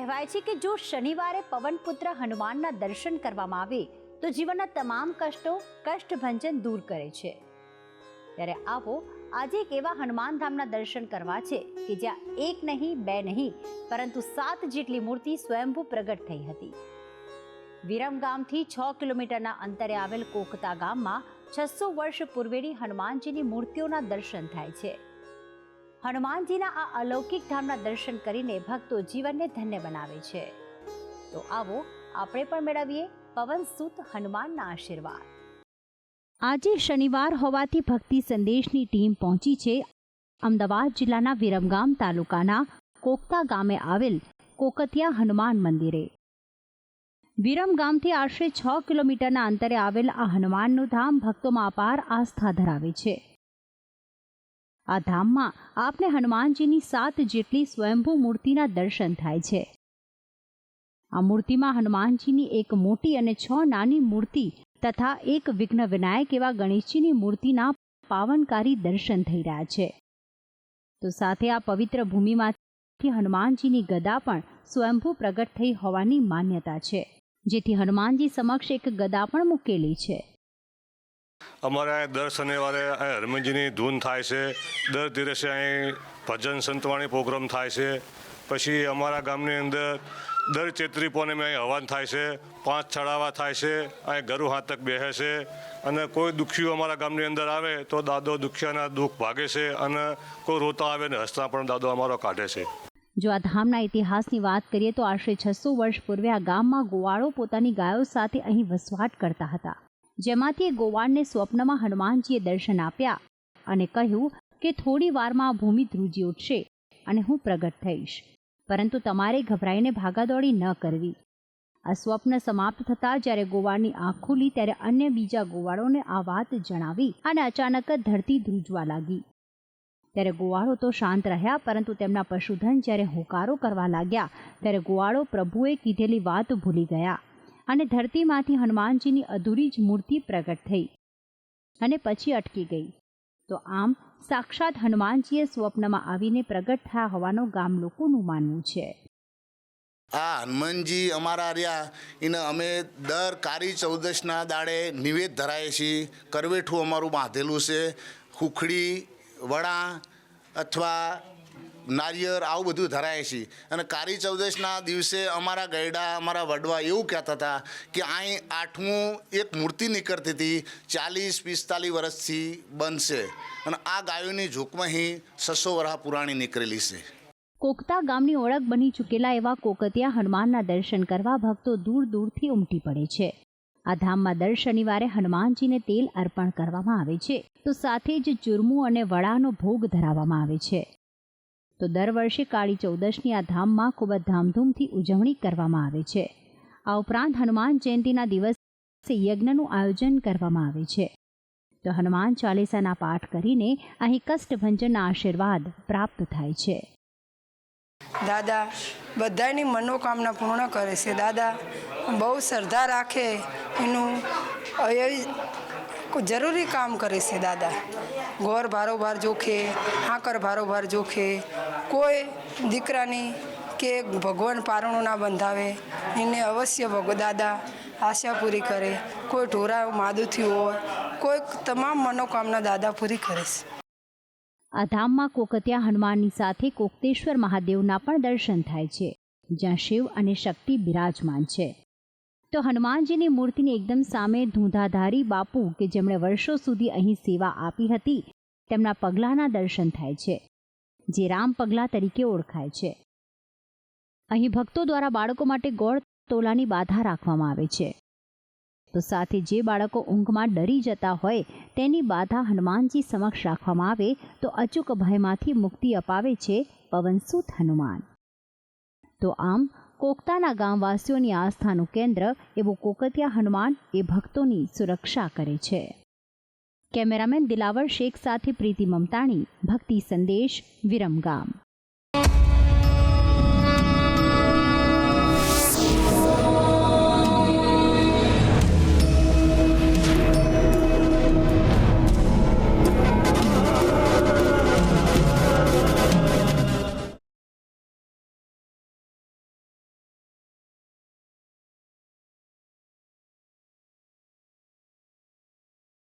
કહેવાય છે કે જો શનિવારે પવનપુત્ર હનુમાનના દર્શન કરવામાં આવે, તો જીવનના તમામ કષ્ટો, કષ્ટભંજન દૂર કરે છે. ત્યારે આવો, આજે એક એવા હનુમાન ધામના દર્શન કરવા છે કે જ્યાં એક નહીં, બે નહીં, પરંતુ સાત જેટલી મૂર્તિ સ્વયંભૂ પ્રગટ થઈ હતી. વિરમ ગામથી છ કિલોમીટરના અંતરે આવેલ કોકતા ગામમાં છસો વર્ષ પૂર્વેની હનુમાનજીની મૂર્તિઓના દર્શન થાય છે. હનુમાનજીના આ અલૌકિક ધામના દર્શન કરીને ભક્તો જીવનને ધન્ય બનાવે છે. તો આવો આપણે પણ મેળવીએ પવનસુત હનુમાનના આશીર્વાદ. આજે શનિવાર હોવાથી ભક્તિ સંદેશની ટીમ પહોંચી છે. અમદાવાદ જિલ્લાના વિરમગામ તાલુકાના કોકતા ગામે આવેલ કોકતિયા હનુમાન મંદિરે. વિરમગામથી આશરે છ કિલોમીટરના અંતરે આવેલ આ હનુમાનનું ધામ ભક્તોમાં અપાર આસ્થા ધરાવે છે. આ ધામમાં આપને હનુમાનજીની સાત જેટલી સ્વયંભૂ મૂર્તિના દર્શન થાય છે. આ મૂર્તિમાં હનુમાનજીની એક મોટી અને છ નાની મૂર્તિ તથા એક વિઘ્ન વિનાયક એવા ગણેશજીની મૂર્તિના પાવનકારી દર્શન થઈ રહ્યા છે. તો સાથે આ પવિત્ર ભૂમિમાંથી હનુમાનજીની ગદા પણ સ્વયંભૂ પ્રગટ થઈ હોવાની માન્યતા છે, જેથી હનુમાનજી સમક્ષ એક ગદા પણ મૂકેલી છે. અમારે દર શનિવારે અહીં હનુમાનજીની ધૂન થાય છે. દર દિવસે અહીં ભજન સંતવાણી પ્રોગ્રામ થાય છે. પછી અમારા ગામની અંદર દર ચૈત્રી પૂનમે અહીં હવન થાય છે. પાંચ ચડાવા થાય છે. અહીં ગરુ હાથક બેસે છે. અને કોઈ દુખ્યું અમારા ગામની અંદર આવે તો દાદો દુખ્યાના દુઃખ ભાગે છે અને કોઈ રોતા આવે ને હસતા પણ દાદો અમારો કાઢે છે. જો આ ધામના ઇતિહાસની વાત કરીએ તો આશરે છસો વર્ષ પૂર્વે આ ગામમાં ગોવાળો પોતાની ગાયો સાથે અહીં વસવાટ કરતા હતા. જેમાંથી ગોવાળને સ્વપ્નમાં હનુમાનજીએ દર્શન આપ્યા અને કહ્યું કે થોડી વારમાં ભૂમિ ધ્રુજી ઉઠશે અને હું પ્રગટ થઈશ. પરંતુ તમારે ગભરાઈને ભાગાદોડી ન કરવી. આ સ્વપ્ન સમાપ્ત થતાં જ્યારે ગોવાળની આંખ ખુલી ત્યારે અન્ય બીજા ગોવાળોને આ વાત જણાવી અને અચાનક જ ધરતી ધ્રુજવા લાગી. ત્યારે ગોવાળો તો શાંત રહ્યા પરંતુ તેમના પશુધન જ્યારે હોકારો કરવા લાગ્યા ત્યારે ગોવાળો પ્રભુએ કીધેલી વાત ભૂલી ગયા. અને ધરતીમાંથી હનુમાનજીની અધૂરી જ મૂર્તિ પ્રગટ થઈ અને પછી અટકી ગઈ. તો આમ સાક્ષાત હનુમાનજીએ સ્વપ્નમાં આવીને પ્રગટ થયા હોવાનું ગામ લોકોનું માનવું છે. આ હનુમાનજી અમારા રહ્યા. એને અમે દર કારી ચૌદશના દાડે નિવેદ ધરાય છીએ. કરવેઠું અમારું બાંધેલું છે. હુખડી વડા અથવા નારિયેળ, આવું બધું ધરાય છે. અને કારી ચૌદશના દિવસે અમારા ગયડા, અમારા વડવા એવું કહેતા હતા કે અહીં આઠમું એક મૂર્તિ નીકળતી હતી, ચાલીસ, પિસ્તાલીસ વર્ષથી બનશે. અને આ ગાયોની ઝૂંકમાં સસો વર્ષ પુરાણી નીકળેલી છે. કોકતા ગામની ઓળખ બની ચૂકેલા એવા કોકતિયા હનુમાનના દર્શન કરવા ભક્તો દૂર દૂરથી ઉમટી પડે છે. આ ધામમાં દર શનિવારે હનુમાનજીને તેલ અર્પણ કરવામાં આવે છે. તો સાથે જ ચૂરમું અને વડાનો ભોગ ધરાવવામાં આવે છે. તો દર વર્ષે કાળી ચૌદશની આ ધામમાં ખૂબ જ ધામધૂમથી ઉજવણી કરવામાં આવે છે. આ ઉપરાંત હનુમાન જયંતિના દિવસે યજ્ઞનું આયોજન કરવામાં આવે છે. તો હનુમાન ચાલીસાના પાઠ કરીને અહીં કષ્ટભંજનના આશીર્વાદ પ્રાપ્ત થાય છે. દાદા, બધાની મનોકામના પૂર્ણ કરે છે. દાદા, બહુ શ્રદ્ધા રાખે એનું અય- જરૂરી કામ કરે છે, દાદા. ગોર ભારોભાર જોખે, હાકર ભારોભાર જોખે. કોઈ દીકરાની કે ભગવાન પારણું ના બંધાવે, એને અવશ્ય ભગો, દાદા, આશા પૂરી કરે. કોઈ ઢોરા, માદુથી હોય, કોઈ તમામ મનોકામના દાદા પૂરી કરે છે. આ ધામમાં કોકતિયા હનુમાનની સાથે કોકતેશ્વર મહાદેવના પણ દર્શન થાય છે, જ્યાં શિવ અને શક્તિ બિરાજમાન છે. તો હનુમાનજીની મૂર્તિની એકદમ સામે ધૂંધાધારી બાપુ કે જેમણે વર્ષો સુધી અહીં સેવા આપી હતી, તેમના પગલાંના દર્શન થાય છે, જે રામ પગલા તરીકે ઓળખાય છે. અહીં ભક્તો દ્વારા બાળકો માટે ગોળ તોલાની બાધા રાખવામાં આવે છે. તો સાથે જે બાળકો ઊંઘમાં ડરી જતા હોય, તેની બાધા હનુમાનજી સમક્ષ રાખવામાં આવે, તો અચૂક ભયમાંથી મુક્તિ અપાવે છે પવનસુત હનુમાન. તો આમ કોકતાના ગામવાસીઓની આસ્થાનું કેન્દ્ર એવું કોકતિયા હનુમાન એ ભક્તોની સુરક્ષા કરે છે. કેમેરામેન દિલાવર શેખ સાથે પ્રીતિ મમતાણી, ભક્તિ સંદેશ, વિરમગામ.